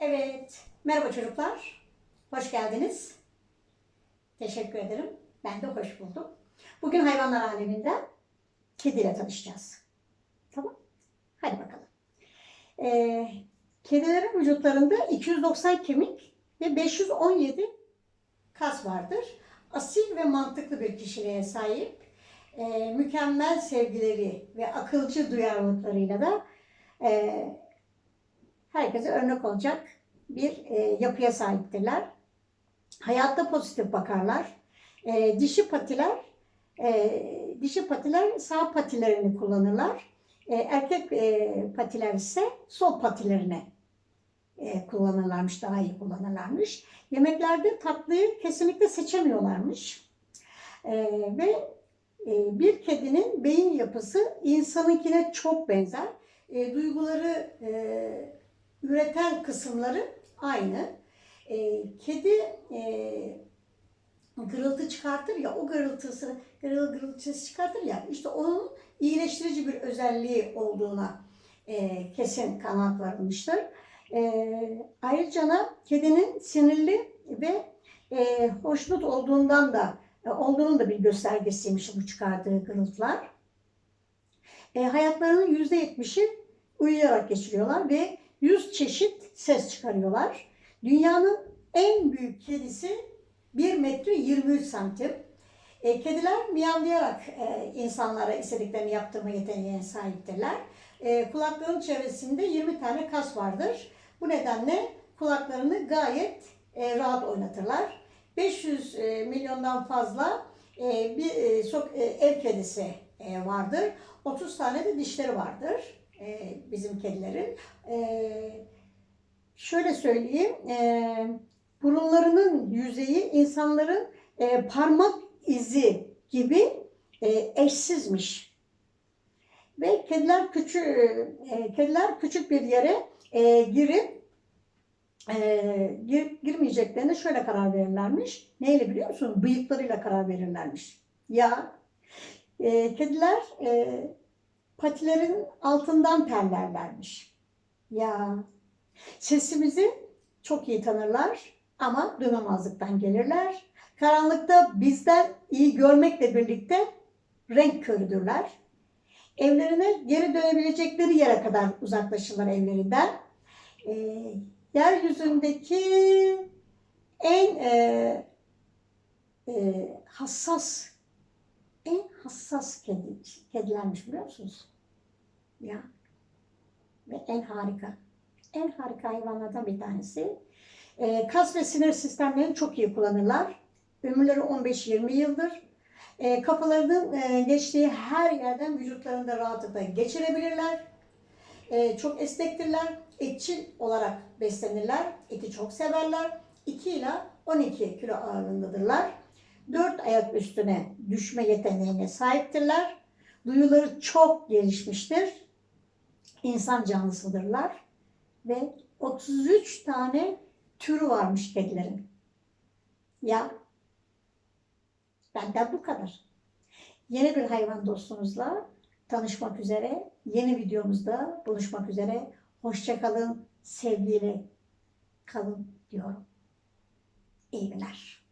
Evet, merhaba çocuklar. Hoş geldiniz. Teşekkür ederim. Ben de hoş buldum. Bugün hayvanlar aleminde kediyle tanışacağız. Tamam. Hadi bakalım. Ee, kedilerin vücutlarında 290 kemik ve 517 kas vardır. Asil ve mantıklı bir kişiliğe sahip. Ee, mükemmel sevgileri ve akılcı duyarlılıklarıyla da e, herkese örnek olacak bir e, yapıya sahiptirler. Hayatta pozitif bakarlar. E, dişi patiler e, dişi patiler sağ patilerini kullanırlar. E, erkek e, patiler ise sol patilerini e, kullanırlarmış, daha iyi kullanırlarmış. Yemeklerde tatlıyı kesinlikle seçemiyorlarmış. E, ve e, bir kedinin beyin yapısı insanınkine çok benzer. E, duyguları e, üreten kısımları aynı. E, kedi e, gırıltı çıkartır ya, o gırıltısı, gırıl gırıl ses çıkartır ya, işte onun iyileştirici bir özelliği olduğuna e, kesin kanaat varılmıştır. E, ayrıca da kedinin sinirli ve e, hoşnut olduğundan da e, olduğunun da bir göstergesiymiş bu çıkardığı gırıltılar. E, hayatlarının %70'i uyuyarak geçiriyorlar ve 100 çeşit ses çıkarıyorlar. Dünyanın en büyük kedisi 1 metre 23 santim. E, kediler miyavlayarak e, insanlara istediklerini yaptırma yeteneğine sahiptirler. E, kulaklarının çevresinde 20 tane kas vardır. Bu nedenle kulaklarını gayet e, rahat oynatırlar. 500 e, milyondan fazla e, bir e, sok- e, ev kedisi e, vardır. 30 tane de dişleri vardır e, bizim kedilerin. E, şöyle söyleyeyim, e, burunlarının yüzeyi insanların parmak izi gibi eşsizmiş. Ve kediler küçük kediler küçük bir yere girip e, gir, girmeyeceklerine şöyle karar verirlermiş. Neyle biliyor musun? Bıyıklarıyla karar verirlermiş. Ya e, kediler e, patilerin altından terlerlermiş. Ya sesimizi çok iyi tanırlar ama duymamazlıktan gelirler. Karanlıkta bizden iyi görmekle birlikte renk körüdürler. Evlerine geri dönebilecekleri yere kadar uzaklaşırlar evlerinden. Ee, yeryüzündeki en e, e, hassas hassas kedi, kedilermiş biliyor musunuz? Ya. Ve en harika. En harika hayvanlardan bir tanesi. Ee, kas ve sinir sistemlerini çok iyi kullanırlar. Ömürleri 15-20 yıldır. Ee, kafalarının e, geçtiği her yerden vücutlarında rahatlıkla geçirebilirler. Ee, çok esnektirler. Etçil olarak beslenirler. Eti çok severler. 2 ile 12 kilo ağırlığındadırlar. Dört ayak üstüne düşme yeteneğine sahiptirler. Duyuları çok gelişmiştir. İnsan canlısıdırlar. Ve 33 tane türü varmış kedilerin. Ya benden bu kadar. Yeni bir hayvan dostunuzla tanışmak üzere, yeni videomuzda buluşmak üzere. Hoşçakalın, sevgiyle kalın diyorum. İyi günler.